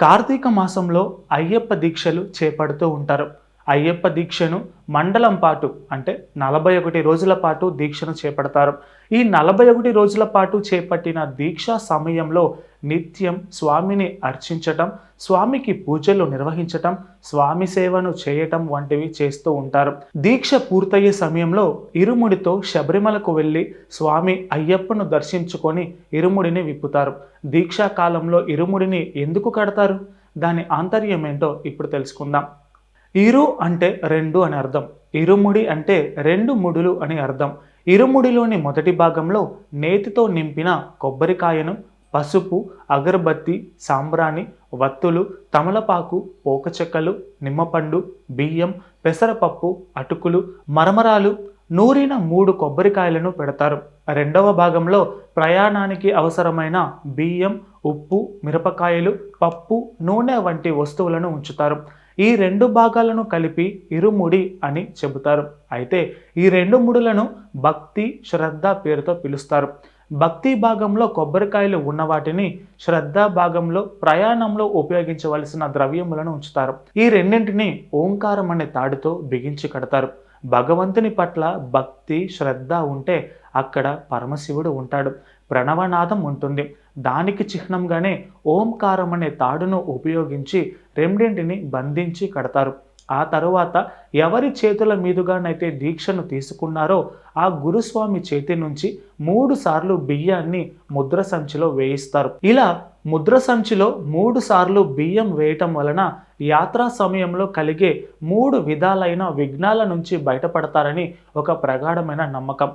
కార్తీక మాసంలో అయ్యప్ప దీక్షలు చేపడుతూ ఉంటారు. అయ్యప్ప దీక్షను మండలం పాటు అంటే నలభై ఒకటి రోజుల పాటు దీక్షను చేపడతారు. ఈ నలభై ఒకటి రోజుల పాటు చేపట్టిన దీక్ష సమయంలో నిత్యం స్వామిని అర్చించటం స్వామికి పూజలు నిర్వహించటం స్వామి సేవను చేయటం వంటివి చేస్తూ ఉంటారు. దీక్ష పూర్తయ్యే సమయంలో ఇరుముడితో శబరిమలకు వెళ్ళి స్వామి అయ్యప్పను దర్శించుకొని ఇరుముడిని విప్పుతారు. దీక్షా కాలంలో ఇరుముడిని ఎందుకు కడతారు? దాని ఆంతర్యం ఏంటో ఇప్పుడు తెలుసుకుందాం. ఇరు అంటే రెండు అని అర్థం. ఇరుముడి అంటే రెండు ముడులు అని అర్థం. ఇరుముడిలోని మొదటి భాగంలో నేతితో నింపిన కొబ్బరికాయను పసుపు అగరబత్తి సాంబ్రాణి వత్తులు తమలపాకు పోకచెక్కలు నిమ్మపండు బియ్యం పెసరపప్పు అటుకులు మరమరాలు నూరిన మూడు కొబ్బరికాయలను పెడతారు. రెండవ భాగంలో ప్రయాణానికి అవసరమైన బియ్యం ఉప్పు మిరపకాయలు పప్పు నూనె వంటి వస్తువులను ఉంచుతారు. ఈ రెండు భాగాలను కలిపి ఇరుముడి అని చెబుతారు. అయితే ఈ రెండు ముడులను భక్తి శ్రద్ధ పేరుతో పిలుస్తారు. భక్తి భాగంలో కొబ్బరికాయలు ఉన్న వాటిని శ్రద్ధ భాగంలో ప్రయాణంలో ఉపయోగించవలసిన ద్రవ్యములను ఉంచుతారు. ఈ రెండింటిని ఓంకారం అనే తాడుతో బిగించి కడతారు. భగవంతుని పట్ల భక్తి శ్రద్ధ ఉంటే అక్కడ పరమశివుడు ఉంటాడు. ప్రణవనాదం ఉంటుంది. దానికి చిహ్నంగానే ఓంకారం అనే తాడును ఉపయోగించి రెండింటిని బంధించి కడతారు. ఆ తరువాత ఎవరి చేతుల మీదుగానైతే దీక్షను తీసుకున్నారో ఆ గురుస్వామి చేతి నుంచి మూడు సార్లు బియ్యాన్ని ముద్ర సంచిలో వేయిస్తారు. ఇలా ముద్ర సంచిలో మూడు సార్లు బియ్యం వేయటం వలన యాత్రా సమయంలో కలిగే మూడు విధాలైన విఘ్నాల నుంచి బయటపడతారని ఒక ప్రగాఢమైన నమ్మకం.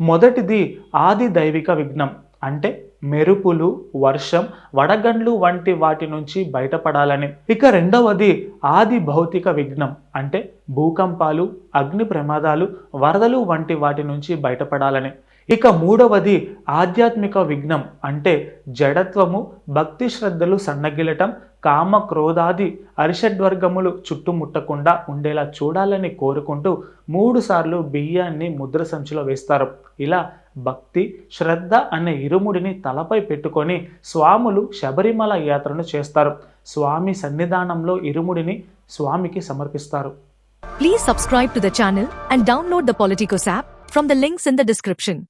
మొదటిది ఆది దైవిక విఘ్నం. అంటే మెరుపులు వర్షం వడగండ్లు వంటి వాటి నుంచి బయటపడాలని. ఇక రెండవది ఆది భౌతిక విఘ్నం. అంటే భూకంపాలు అగ్ని ప్రమాదాలు వరదలు వంటి వాటి నుంచి బయటపడాలని. ఇక మూడవది ఆధ్యాత్మిక విఘ్నం. అంటే జడత్వము భక్తి శ్రద్ధలు సన్నగిలటం కామ క్రోధాది అరిషడ్వర్గములు చుట్టుముట్టకుండా ఉండేలా చూడాలని కోరుకుంటూ మూడుసార్లు బియ్యాన్ని ముద్ర సంచిలో వేస్తారు. ఇలా భక్తి శ్రద్ధ అనే ఇరుముడిని తలపై పెట్టుకొని స్వాములు శబరిమల యాత్రను చేస్తారు. స్వామి సన్నిధానంలో ఇరుముడిని స్వామికి సమర్పిస్తారు. Please subscribe to the and download the Politicos app from links in the description